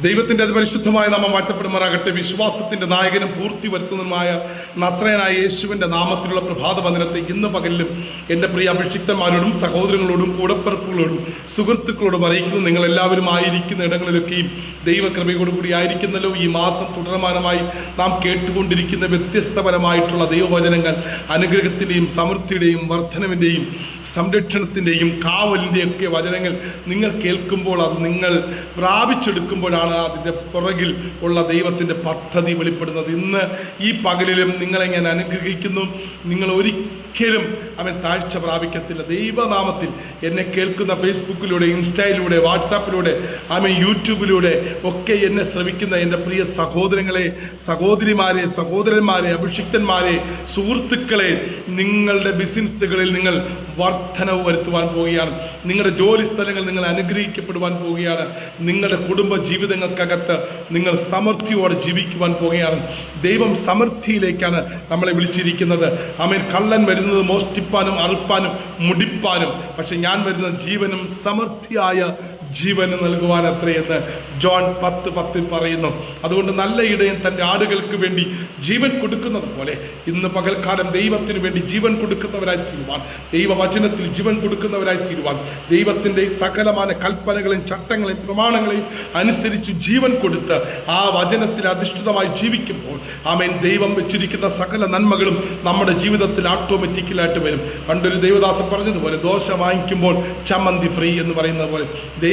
ദൈവത്തിന്റെ അതിപരിശുദ്ധമായ നാമം വാഴ്ത്തപ്പെടുമാറാകട്ടെ. വിശ്വാസത്തിന്റെ നായകനും പൂർത്തി വരുത്തുന്നതുമായ നസ്രയനായ യേശുവിന്റെ നാമത്തിലുള്ള പ്രഭാത വന്ദനത്തെ ഇന്ന് പകലിലും എന്റെ പ്രിയ അഭിഷിക്തന്മാരോടും സഹോദരങ്ങളോടും കൂടപ്പിറപ്പുകളോടും സുഹൃത്തുക്കളോടും അറിയിക്കുന്നു. നിങ്ങളെല്ലാവരും ആയിരിക്കുന്ന ഇടങ്ങളിലൊക്കെയും ദൈവകൃപയോടുകൂടി ആയിരിക്കുന്നല്ലോ. ഈ മാസം തുടർമാനമായി നാം കേട്ടുകൊണ്ടിരിക്കുന്ന വ്യത്യസ്തപരമായിട്ടുള്ള ദൈവവചനങ്ങൾ അനുഗ്രഹത്തിന്റെയും സമൃദ്ധിയുടെയും വർധനവിന്റെയും സംരക്ഷണത്തിന്റെയും കാവലിന്റെയൊക്കെ വചനങ്ങൾ നിങ്ങൾ കേൾക്കുമ്പോൾ അത് നിങ്ങൾ പ്രാപിച്ചെടുക്കുമ്പോഴാണ് അതിന്റെ പുറകിൽ ഉള്ള ദൈവത്തിന്റെ പദ്ധതി വെളിപ്പെടുന്നത്. ഇന്ന് ഈ പകലിലും നിങ്ങളെ ഞാൻ അനുഗ്രഹിക്കുന്നു? നിങ്ങൾ ഒരിക്കലും അവൻ താഴ്ച പ്രാപിക്കത്തില്ല. ദൈവനാമത്തിൽ എന്നെ കേൾക്കുന്ന ഫേസ്ബുക്കിലൂടെ ഇൻസ്റ്റയിലൂടെ വാട്സാപ്പിലൂടെ അവൻ യൂട്യൂബിലൂടെ ഒക്കെ എന്നെ ശ്രമിക്കുന്ന എന്റെ പ്രിയ സഹോദരങ്ങളെ സഹോദരിമാരെ സഹോദരന്മാരെ അഭിഷിക്തന്മാരെ സുഹൃത്തുക്കളെ നിങ്ങളുടെ ബിസിനസ്സുകളിൽ നിങ്ങൾ വർധനവ് വരുത്തുവാൻ പോവുകയാണ്. നിങ്ങളുടെ ജോലി സ്ഥലങ്ങൾ നിങ്ങൾ അനുഗ്രഹിക്കപ്പെടുവാൻ പോവുകയാണ്. നിങ്ങളുടെ കുടുംബ ജീവിതങ്ങൾക്കകത്ത് നിങ്ങൾ സമൃദ്ധിയോടെ ജീവിക്കുവാൻ പോവുകയാണ്. ദൈവം സമൃദ്ധിയിലേക്കാണ് നമ്മളെ വിളിച്ചിരിക്കുന്നത്. അമേൻ കള്ളൻ വരുന്നത് മോഷ്ടിപ്പാനും അറുപ്പാനും മുടിപ്പാനും. പക്ഷെ ഞാൻ വരുന്നത് ജീവനും സമൃദ്ധിയായ ജീവന് നൽകുവാൻ അത്രയെന്ന് ജോൺ പത്ത് പത്തിൽ പറയുന്നു. അതുകൊണ്ട് നല്ല ഇടയൻ തന്റെ ആടുകൾക്ക് വേണ്ടി ജീവൻ കൊടുക്കുന്നത് പോലെ ഇന്ന് പകൽക്കാലം ദൈവത്തിന് വേണ്ടി ജീവൻ കൊടുക്കുന്നവരായി തീരുവാൻ ദൈവവചനത്തിൽ ജീവൻ കൊടുക്കുന്നവരായി തീരുവാൻ ദൈവത്തിന്റെ സകലമായ കൽപ്പനകളെയും ചട്ടങ്ങളെയും പ്രമാണങ്ങളെയും അനുസരിച്ച് ജീവൻ കൊടുത്ത് ആ വചനത്തിൽ അധിഷ്ഠിതമായി ജീവിക്കുമ്പോൾ ആമേൻ ദൈവം വെച്ചിരിക്കുന്ന സകല നന്മകളും നമ്മുടെ ജീവിതത്തിൽ ഓട്ടോമാറ്റിക്കലായിട്ട് വരും. പണ്ടൊരു ദൈവദാസൻ പറഞ്ഞതുപോലെ ദോശ വാങ്ങിക്കുമ്പോൾ ചമ്മന്തി ഫ്രീ എന്ന് പറയുന്നത് പോലെ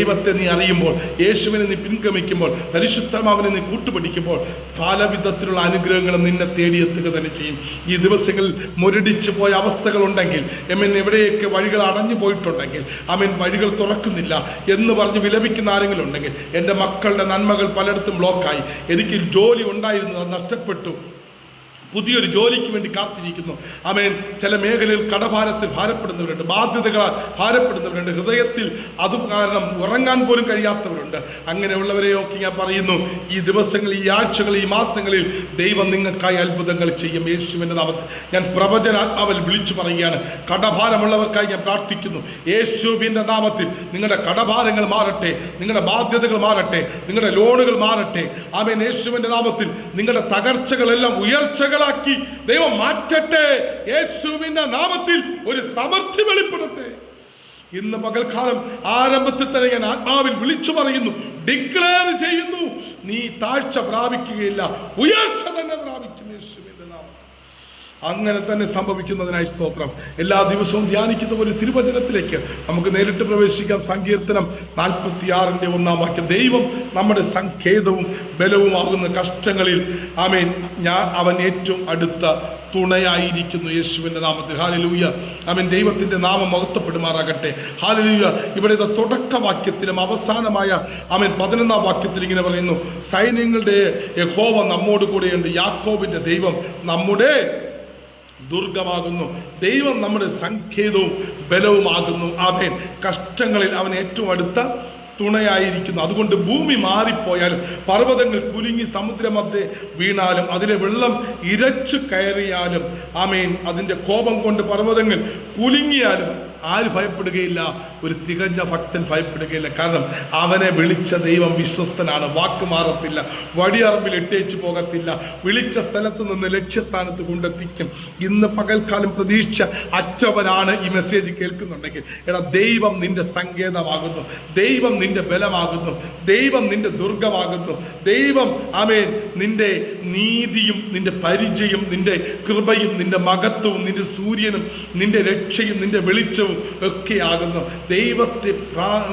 ദൈവത്തെ നീ അറിയുമ്പോൾ യേശുവിനെ നീ പിൻഗമിക്കുമ്പോൾ പരിശുദ്ധമാവിനെ നീ കൂട്ടുപിടിക്കുമ്പോൾ പാലവിധത്തിലുള്ള അനുഗ്രഹങ്ങൾ നിന്നെ തേടിയെത്തുക തന്നെ ചെയ്യും. ഈ ദിവസങ്ങളിൽ മുരടിച്ചു പോയ അവസ്ഥകളുണ്ടെങ്കിൽ എമ്മൻ എവിടെയൊക്കെ വഴികൾ അടഞ്ഞു പോയിട്ടുണ്ടെങ്കിൽ അമ്മൻ വഴികൾ തുറക്കുന്നില്ല എന്ന് പറഞ്ഞ് വിലപിക്കുന്ന ആരെങ്കിലും ഉണ്ടെങ്കിൽ എന്റെ മക്കളുടെ നന്മകൾ പലയിടത്തും ബ്ലോക്കായി എനിക്ക് ജോലി ഉണ്ടായിരുന്നു അത് നഷ്ടപ്പെട്ടു. പുതിയൊരു ജോലിക്ക് വേണ്ടി കാത്തിരിക്കുന്നു. അമേൻ ചില മേഖലയിൽ കടഭാരത്തിൽ ഭാരപ്പെടുന്നവരുണ്ട്. ബാധ്യതകളാൽ ഭാരപ്പെടുന്നവരുണ്ട്. ഹൃദയത്തിൽ അത് കാരണം ഉറങ്ങാൻ പോലും കഴിയാത്തവരുണ്ട്. അങ്ങനെയുള്ളവരെയൊക്കെ ഞാൻ പറയുന്നു ഈ ദിവസങ്ങൾ ഈ ആഴ്ചകൾ ഈ മാസങ്ങളിൽ ദൈവം നിങ്ങൾക്കായി അത്ഭുതങ്ങൾ ചെയ്യും. യേശുവിന്റെ നാമത്തിൽ ഞാൻ പ്രവചനാത്മാവിൽ വിളിച്ചു പറയുകയാണ്. കടഭാരമുള്ളവർക്കായി ഞാൻ പ്രാർത്ഥിക്കുന്നു. യേശുവിന്റെ നാമത്തിൽ നിങ്ങളുടെ കടഭാരങ്ങൾ മാറട്ടെ നിങ്ങളുടെ ബാധ്യതകൾ മാറട്ടെ നിങ്ങളുടെ ലോണുകൾ മാറട്ടെ. ആമേൻ. യേശുവിന്റെ നാമത്തിൽ നിങ്ങളുടെ തകർച്ചകളെല്ലാം ഉയർച്ചകളാക്കി ദൈവം മാറ്റട്ടെ. യേശുവിന്റെ നാമത്തിൽ ഒരു സമൃദ്ധി വെളിപ്പെടട്ടെ. ഇന്ന് പകൽക്കാലം ആരംഭത്തിൽ തന്നെ ഞാൻ ആത്മാവിൽ വിളിച്ചു പറയുന്നു. ഡിക്ലെയർ ചെയ്യുന്നു. നീ താഴ്ച പ്രാപിക്കുകയില്ല. ഉയർച്ച തന്നെ പ്രാപിക്കും യേശുവിന്റെ നാമം അങ്ങനെ തന്നെ സംഭവിക്കുന്നതിനായി സ്തോത്രം. എല്ലാ ദിവസവും ധ്യാനിക്കുന്ന ഒരു തിരുവചനത്തിലേക്ക് നമുക്ക് നേരിട്ട് പ്രവേശിക്കാം. സങ്കീർത്തനം നാൽപ്പത്തിയാറിന്റെ ഒന്നാം വാക്യം. ദൈവം നമ്മുടെ സങ്കേതവും ബലവുമാകുന്ന കഷ്ടങ്ങളിൽ ആമേൻ ഞാൻ അവൻ ഏറ്റവും അടുത്ത തുണയായിരിക്കുന്നു യേശുവിന്റെ നാമത്തിൽ. ഹാലലൂയ അവൻ ദൈവത്തിന്റെ നാമം മഹത്വപ്പെടുമാറാകട്ടെ. ഹാലലൂയ ഇവിടെ ഇത് തുടക്കവാക്യത്തിലും അവസാനമായ അവൻ പതിനൊന്നാം വാക്യത്തിൽ ഇങ്ങനെ പറയുന്നു. സൈന്യങ്ങളുടെ യഹോവ നമ്മോട് കൂടെയുണ്ട്. യാക്കോബിന്റെ ദൈവം നമ്മുടെ ദുർഗമാകുന്നു. ദൈവം നമ്മുടെ സങ്കേതവും ബലവുമാകുന്നു. ആമേൻ. കഷ്ടങ്ങളിൽ അവൻ ഏറ്റവും അടുത്ത തുണയായിരിക്കുന്നു. അതുകൊണ്ട് ഭൂമി മാറിപ്പോയാലും പർവതങ്ങൾ കുലുങ്ങി സമുദ്രമധ്യേ വീണാലും അതിലെ വെള്ളം ഇരച്ചു കയറിയാലും ആമേൻ അതിന്റെ കോപം കൊണ്ട് പർവതങ്ങൾ കുലുങ്ങിയാലും ആര് ഭയപ്പെടുകയില്ല? ഒരു തികഞ്ഞ ഭക്തൻ ഭയപ്പെടുകയില്ല. കാരണം അവനെ വിളിച്ച ദൈവം വിശ്വസ്തനാണ്. വാക്ക് മാറത്തില്ല. വടിയറമ്പിൽ ഇട്ടേച്ച് പോകത്തില്ല. വിളിച്ച സ്ഥലത്ത് നിന്ന് ലക്ഷ്യസ്ഥാനത്ത് കൊണ്ടെത്തിക്കും. ഇന്ന് പകൽക്കാലം പ്രതീക്ഷ അച്ചവനാണ് ഈ മെസ്സേജ് കേൾക്കുന്നുണ്ടെങ്കിൽ. എടാ ദൈവം നിന്റെ സങ്കേതമാകുന്നു. ദൈവം നിന്റെ ബലമാകുന്നു. ദൈവം നിന്റെ ദുർഗമാകുന്നു. ദൈവം ആമേൻ നിന്റെ നീതിയും നിന്റെ പരിചയം നിന്റെ കൃപയും നിന്റെ മകത്വവും നിന്റെ സൂര്യനും നിന്റെ രക്ഷയും നിന്റെ വെളിച്ചവും ഒക്കെയാകുന്നു. ദൈവത്തെ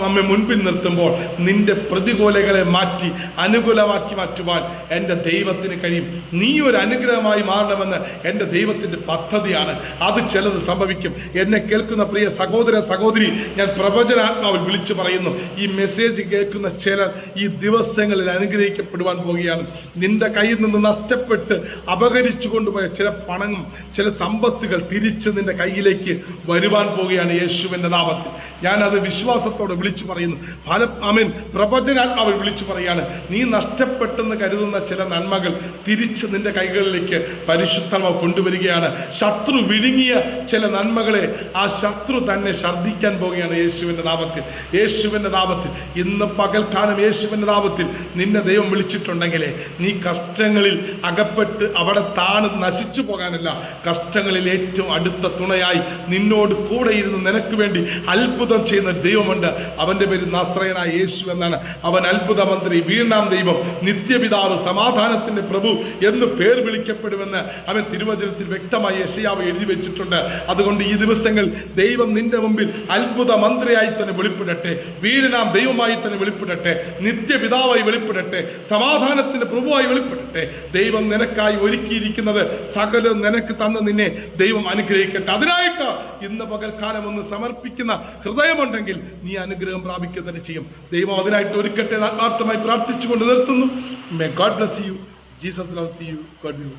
നമ്മെ മുൻപിൽ നിർത്തുമ്പോൾ നിന്റെ പ്രതികൂലങ്ങളെ മാറ്റി അനുകൂലമാക്കി മാറ്റുവാൻ എന്റെ ദൈവത്തിന് കഴിയും. നീ ഒരു അനുഗ്രഹമായി മാറണമെന്ന് എന്റെ ദൈവത്തിന്റെ പദ്ധതിയാണ്. അത് ചിലത് സംഭവിക്കും. എന്നെ കേൾക്കുന്ന പ്രിയ സഹോദര സഹോദരി ഞാൻ പ്രവചനാത്മാവിൽ വിളിച്ചു പറയുന്നു. ഈ മെസ്സേജ് കേൾക്കുന്ന ചിലർ ഈ ദിവസങ്ങളിൽ അനുഗ്രഹിക്കപ്പെടുവാൻ പോവുകയാണ്. നിന്റെ കയ്യിൽ നിന്ന് നഷ്ടപ്പെട്ട് അപകരിച്ചു കൊണ്ടുപോയ ചില പണം ചില സമ്പത്തുകൾ തിരിച്ച് നിന്റെ കയ്യിലേക്ക് വരുവാൻ പോവുകയാണ്. യേശുവിന്റെ നാമത്തിൽ. ഞാനത് വിശ്വാസത്തോടെ വിളിച്ചു പറയുന്നു. ഫല അമീൻ പ്രവചനാത്മാവ് വിളിച്ചു പറയുകയാണ് നീ നഷ്ടപ്പെട്ടെന്ന് കരുതുന്ന ചില നന്മകൾ തിരിച്ച് നിന്റെ കൈകളിലേക്ക് പരിശുദ്ധമ കൊണ്ടുവരികയാണ്. ശത്രു വിഴുങ്ങിയ ചില നന്മകളെ ആ ശത്രു തന്നെ ഛർദ്ദിക്കാൻ പോവുകയാണ് യേശുവിന്റെ നാമത്തിൽ. യേശുവിന്റെ നാമത്തിൽ. ഇന്ന് പകൽക്കാലം യേശുവിന്റെ നാമത്തിൽ നിന്നെ ദൈവം വിളിച്ചിട്ടുണ്ടെങ്കിലേ നീ കഷ്ടങ്ങളിൽ അകപ്പെട്ട് അവിടെ താണ് നശിച്ചു പോകാനല്ല. കഷ്ടങ്ങളിൽ ഏറ്റവും അടുത്ത തുണയായി നിന്നോട് കൂടെ ഇരുന്ന് നിനക്ക് വേണ്ടി അത്ഭുതം ചെയ്യുന്ന ഒരു ദൈവമുണ്ട്. അവന്റെ പേര് നസ്രയനായ യേശു എന്നാണ്. അവൻ അത്ഭുത മന്ത്രി വീണാം ദൈവം നിത്യപിതാവ് സമാധാനത്തിന്റെ പ്രഭു എന്ന് പേർ വിളിക്കപ്പെടുമെന്ന് അവൻ തിരുവചനത്തിൽ വ്യക്തമായി യശയാവ് എഴുതി വെച്ചിട്ടുണ്ട്. അതുകൊണ്ട് ഈ ദിവസങ്ങൾ ദൈവം നിന്റെ മുമ്പിൽ അത്ഭുത മന്ത്രിയായി തന്നെ വെളിപ്പെടട്ടെ വീരനാം ദൈവമായി തന്നെ വെളിപ്പെടട്ടെ നിത്യപിതാവായി വെളിപ്പെടട്ടെ സമാധാനത്തിന്റെ പ്രഭുവായി വെളിപ്പെടട്ടെ. ദൈവം നിനക്കായി ഒരുക്കിയിരിക്കുന്നത് സകലം നിനക്ക് തന്ന നിന്നെ ദൈവം അനുഗ്രഹിക്കട്ടെ. അതിനായിട്ട് ഇന്ന് പകൽക്കാലം ഒന്ന് സമർപ്പിക്കുന്ന ഹൃദയമുണ്ടെങ്കിൽ നീ അനുഗ്രഹം പ്രാപിക്കുക തന്നെ ചെയ്യും. ദൈവം അതിനായിട്ട് ഒരുക്കട്ടെ ആത്മാർത്ഥമായി പ്രാർത്ഥിച്ചുകൊണ്ട് നിർത്തുന്നു. May God bless you Jesus loves you God you